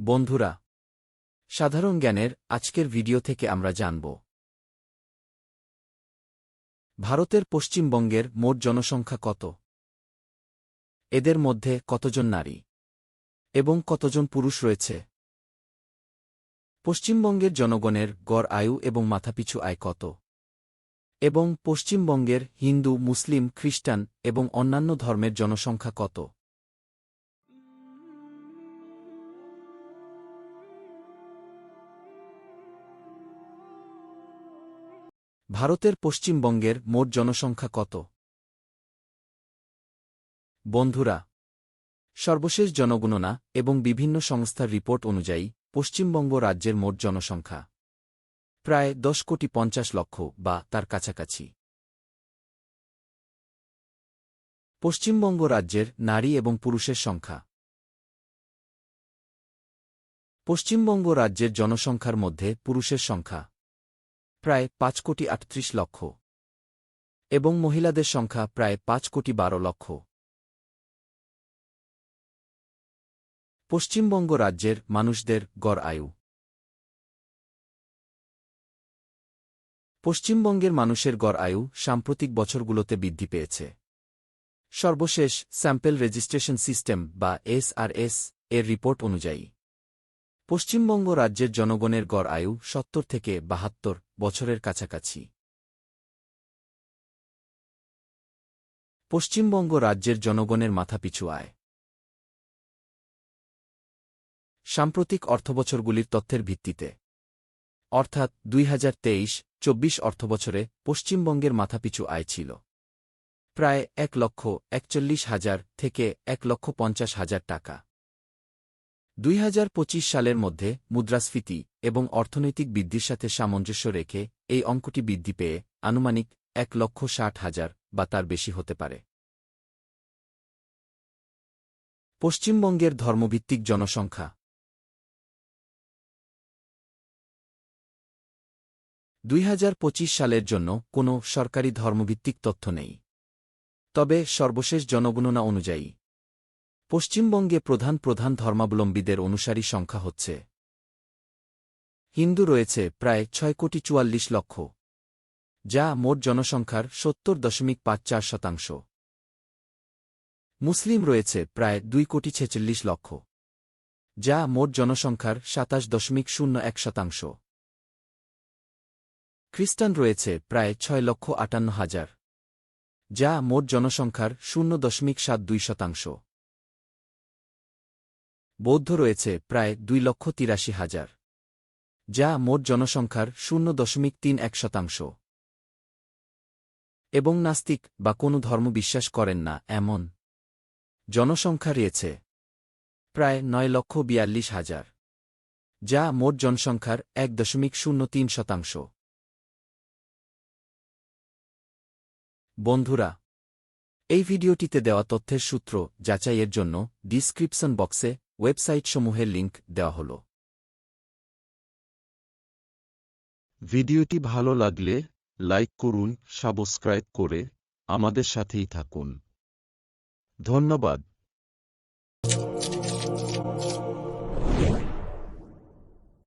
বন্ধুরা, সাধারণ জ্ঞানের আজকের ভিডিও থেকে আমরা জানব। ভারতের পশ্চিমবঙ্গের মোট জনসংখ্যা কত? এদের মধ্যে কতজন নারী? এবং কতজন পুরুষ রয়েছে? পশ্চিমবঙ্গের জনগণের গড় আয়ু এবং মাথাপিছু আয় কত? এবং পশ্চিমবঙ্গের হিন্দু, মুসলিম, খ্রিস্টান এবং অন্যান্য ধর্মের জনসংখ্যা কত? ভারতের পশ্চিমবঙ্গের মোট জনসংখ্যা কত? বন্ধুরা, সর্বশেষ জনগণনা এবং বিভিন্ন সংস্থার রিপোর্ট অনুযায়ী পশ্চিমবঙ্গ রাজ্যের মোট জনসংখ্যা প্রায় দশ কোটি পঞ্চাশ লক্ষ বা তার কাছাকাছি। পশ্চিমবঙ্গ রাজ্যের নারী এবং পুরুষের সংখ্যা পশ্চিমবঙ্গ রাজ্যের জনসংখ্যার মধ্যে পুরুষের সংখ্যা প্রায় পাঁচ কোটি আটত্রিশ লক্ষ। এবং মহিলাদের সংখ্যা প্রায় পাঁচ কোটি বারো লক্ষ। পশ্চিমবঙ্গ রাজ্যের মানুষদের গড় আয়ু। পশ্চিমবঙ্গের মানুষের গড় আয়ু সাম্প্রতিক বছরগুলোতে বৃদ্ধি পেয়েছে। সর্বশেষ স্যাম্পেল রেজিস্ট্রেশন সিস্টেম বা এসআরএস এর রিপোর্ট অনুযায়ী। পশ্চিমবঙ্গ রাজ্যের জনগণের গড় আয়ু সত্তর থেকে বাহাত্তর বছরের কাছাকাছি। পশ্চিমবঙ্গ রাজ্যের জনগণের মাথাপিছু আয়। সাম্প্রতিক অর্থবছরগুলির তথ্যের ভিত্তিতে। অর্থাৎ দুই হাজার তেইশ চব্বিশ অর্থবছরে পশ্চিমবঙ্গের মাথাপিছু আয় ছিল। প্রায় এক লক্ষ একচল্লিশ হাজার থেকে এক লক্ষ পঞ্চাশ হাজার টাকা। দুই হাজার পঁচিশ সালের মধ্যে মুদ্রাস্ফীতি এবং অর্থনৈতিক বৃদ্ধির সাথে সামঞ্জস্য রেখে এই অঙ্কটি বৃদ্ধি পেয়ে আনুমানিক এক লক্ষ ষাট হাজার বা তার বেশি হতে পারে। পশ্চিমবঙ্গের ধর্মভিত্তিক জনসংখ্যা। দুই হাজার পঁচিশ সালের জন্য কোনো সরকারি ধর্মভিত্তিক তথ্য নেই। তবে সর্বশেষ জনগণনা অনুযায়ী পশ্চিমবঙ্গে প্রধান প্রধান ধর্মাবলম্বীদের অনুসারী সংখ্যা হচ্ছে। হিন্দু রয়েছে প্রায় ছয় কোটি চুয়াল্লিশ লক্ষ, যা মোট জনসংখ্যার সত্তর দশমিক পাঁচ চার শতাংশ। মুসলিম রয়েছে প্রায় দুই কোটি ছেচল্লিশ লক্ষ, যা মোট জনসংখ্যার সাতাশ দশমিক শূন্য এক শতাংশ। খ্রিস্টান রয়েছে প্রায় ছয় লক্ষ আটান্ন হাজার, যা মোট জনসংখ্যার শূন্য দশমিক সাত দুই শতাংশ। বৌদ্ধ রয়েছে প্রায় দুই লক্ষ তিরাশি হাজার, যা মোট জনসংখ্যার শূন্য দশমিক তিন এক শতাংশ। এবং নাস্তিক বা কোনো ধর্ম বিশ্বাস করেন না, এমন জনসংখ্যা রয়েছে প্রায় নয় লক্ষ বিয়াল্লিশ হাজার, যা মোট জনসংখ্যার এক দশমিক শূন্য তিন শতাংশ। বন্ধুরা, এই ভিডিওটিতে দেওয়া তথ্যের সূত্র যাচাইয়ের জন্য ডিসক্রিপশন বক্সে ওয়েবসাইটসমূহের লিঙ্ক দেওয়া হল। ভিডিওটি ভালো লাগলে লাইক করুন, সাবস্ক্রাইব করে আমাদের সাথেই থাকুন। ধন্যবাদ।